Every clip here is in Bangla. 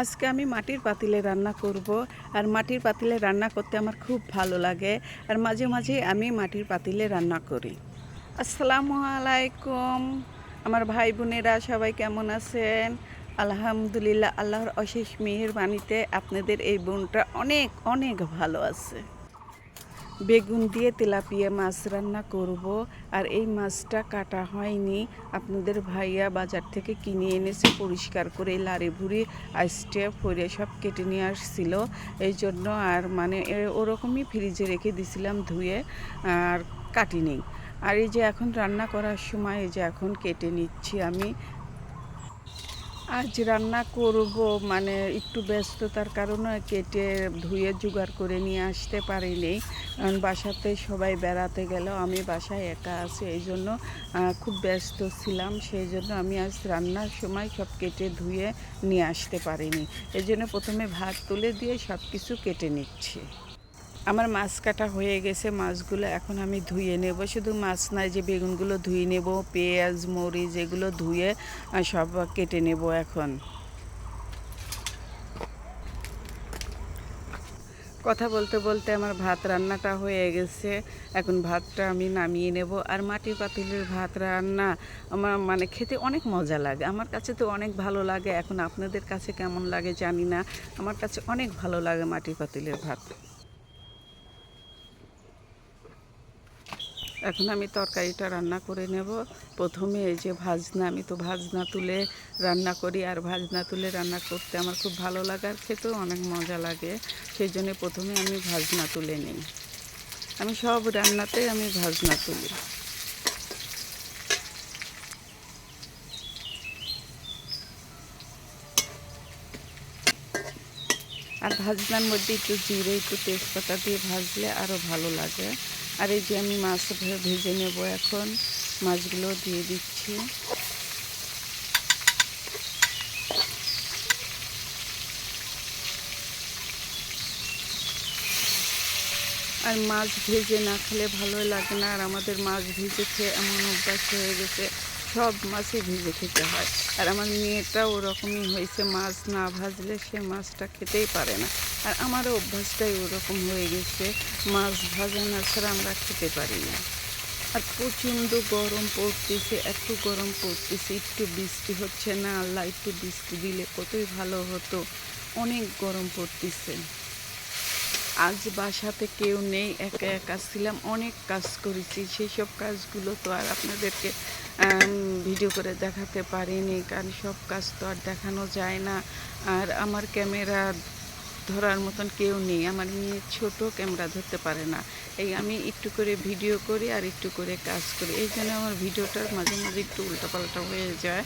আজকে আমি মাটির পাতিলে রান্না করব আর মাটির পাতিলে রান্না করতে আমার খুব ভালো লাগে আর মাঝে মাঝে আমি মাটির পাতিলে রান্না করি। আসসালামু আলাইকুম। আমার ভাই বোনেরা সবাই কেমন আছেন? আলহামদুলিল্লাহ, আল্লাহর অশেষ মেহেরবানিতে আপনাদের এই বোনটা অনেক অনেক ভালো আছে। বেগুন দিয়ে তেলাপিয়া মাছ রান্না করব। আর এই মাছটা কাটা হয়নি। আপনাদের ভাইয়া বাজার থেকে কিনে এনেছে, পরিষ্কার করে লাড়ি ভুড়ি, আইসটে ফরে সব কেটে নিয়ে আসছিল। এই জন্য আর মানে ওরকমই ফ্রিজে রেখে দিছিলাম ধুয়ে, আর কাটি নেই। আর এই যে এখন রান্না করার সময়, এই যে এখন কেটে নিচ্ছি আমি। আজ রান্না করব মানে একটু ব্যস্ততার কারণে কেটে ধুয়ে জোগাড় করে নিয়ে আসতে পারিনি। কারণ বাসাতে সবাই বেড়াতে গেল আমি বাসায় একা আছি, এই জন্য খুব ব্যস্ত ছিলাম। সেই জন্য আমি আজ রান্নার সময় সব কেটে ধুয়ে নিয়ে আসতে পারিনি। এই জন্য প্রথমে ভাত তুলে দিয়ে সব কিছু কেটে নিচ্ছি। আমার মাছ কাটা হয়ে গেছে, মাছগুলো এখন আমি ধুয়ে নেব। শুধু মাছ নাই যে বেগুনগুলো ধুয়ে নেব, পেঁয়াজ, মরিচ এগুলো ধুয়ে সব কেটে নেব এখন। কথা বলতে বলতে আমার ভাত রান্নাটা হয়ে গেছে। এখন ভাতটা আমি নামিয়ে নেব। আর মাটি পাতিলের ভাত রান্না আমার মানে খেতে অনেক মজা লাগে। আমার কাছে তো অনেক ভালো লাগে। এখন আপনাদের কাছে কেমন লাগে জানি না। আমার কাছে অনেক ভালো লাগে মাটি পাতিলের ভাত। এখন আমি তরকারিটা রান্না করে নেব। প্রথমে এই যে ভাজনা, আমি তো ভাজনা তুলে রান্না করি আর ভাজনা তুলে রান্না করতে আমার খুব ভালো লাগে আর খেতেও অনেক মজা লাগে। সেই জন্যে প্রথমে আমি ভাজনা তুলে নিই। আমি সব রান্নাতে আমি ভাজনা তুলি। আর ভাজনার মধ্যে একটু জিরে, একটু তেজপাতা দিয়ে ভাজলে আরও ভালো লাগে। আর এই যে আমি মাছ ভেজে নেব এখন, মাছগুলো দিয়ে দিচ্ছি। আর মাছ ভেজে না খেলে ভালোই লাগে না, আর আমাদের মাছ ভেজে খেয়ে এমন অভ্যাস হয়ে গেছে সব মাছই ভেজে খেতে হয়। আর আমার মেয়েটাও ওরকমই হয়েছে, মাছ না ভাজলে সে মাছটা খেতেই পারে না। আর আমারও অভ্যাসটাই ওরকম হয়ে গেছে, মাছ ভাজা না ছাড়া আমরা খেতে পারি না। আর প্রচণ্ড গরম পড়তেছে, এত গরম পড়তেছে, একটু বৃষ্টি হচ্ছে না, আল্লাহ একটু বৃষ্টি দিলে কতই ভালো হতো। অনেক গরম পড়তেছে। আজ বাসাতে কেউ নেই, একা একা ছিলাম, অনেক কাজ করেছি, সেই সব কাজগুলো তো আর আপনাদেরকে ভিডিও করে দেখাতে পারিনি, কারণ সব কাজ তো আর দেখানো যায় না। আর আমার ক্যামেরা ধরার মতন কেউ নেই, আমার মেয়ে ছোট, ক্যামেরা ধরতে পারে না। এই আমি একটু করে ভিডিও করি আর একটু করে কাজ করি। এই জন্য আমার ভিডিওটার মাঝে মাঝে একটু উল্টাপাল্টা হয়ে যায়।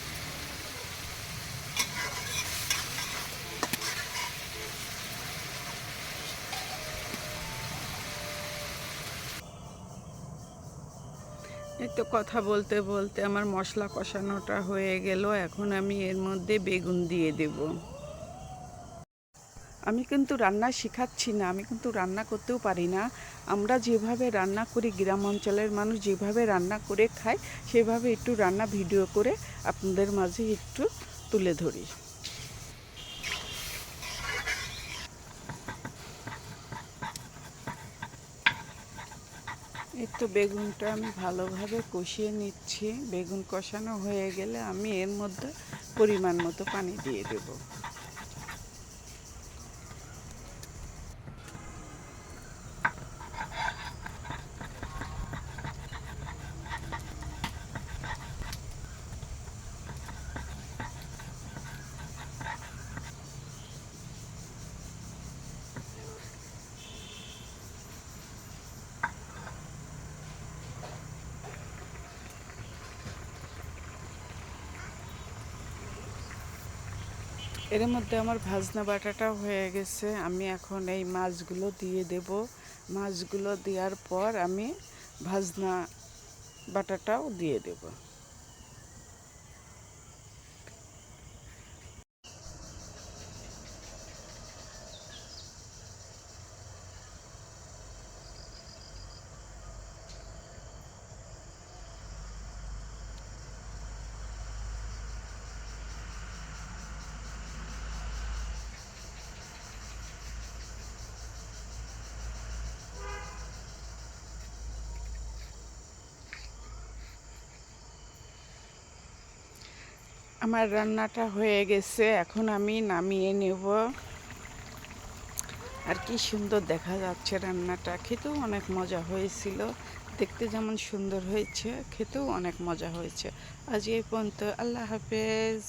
এই তো কথা বলতে বলতে আমার মশলা কষানোটা হয়ে গেল। এখন আমি এর মধ্যে বেগুন দিয়ে দেব। আমি কিন্তু রান্না শেখাচ্ছি না, আমি কিন্তু রান্না করতেও পারি না। আমরা যেভাবে রান্না করি, গ্রাম অঞ্চলের মানুষ যেভাবে রান্না করে খায়, সেভাবে একটু রান্না ভিডিও করে আপনাদের মাঝে একটু তুলে ধরি। এই তো বেগুনটা আমি ভালোভাবে কষিয়ে নিচ্ছি। বেগুন কষানো হয়ে গেলে আমি এর মধ্যে পরিমাণ মতো পানি দিয়ে দেব। এর মধ্যে আমার ভাজনা বাটাটা হয়ে গেছে। আমি এখন এই মাছগুলো দিয়ে দেব। মাছগুলো দেওয়ার পর আমি ভাজনা বাটাটাও দিয়ে দেব। আমার রান্নাটা হয়ে গেছে, এখন আমি নামিয়ে নেব। আর কি সুন্দর দেখা যাচ্ছে রান্নাটা, খেতেও অনেক মজা হয়েছিল। দেখতে যেমন সুন্দর হয়েছে, খেতেও অনেক মজা হয়েছে। আজ এই পর্যন্ত, আল্লাহ হাফেজ।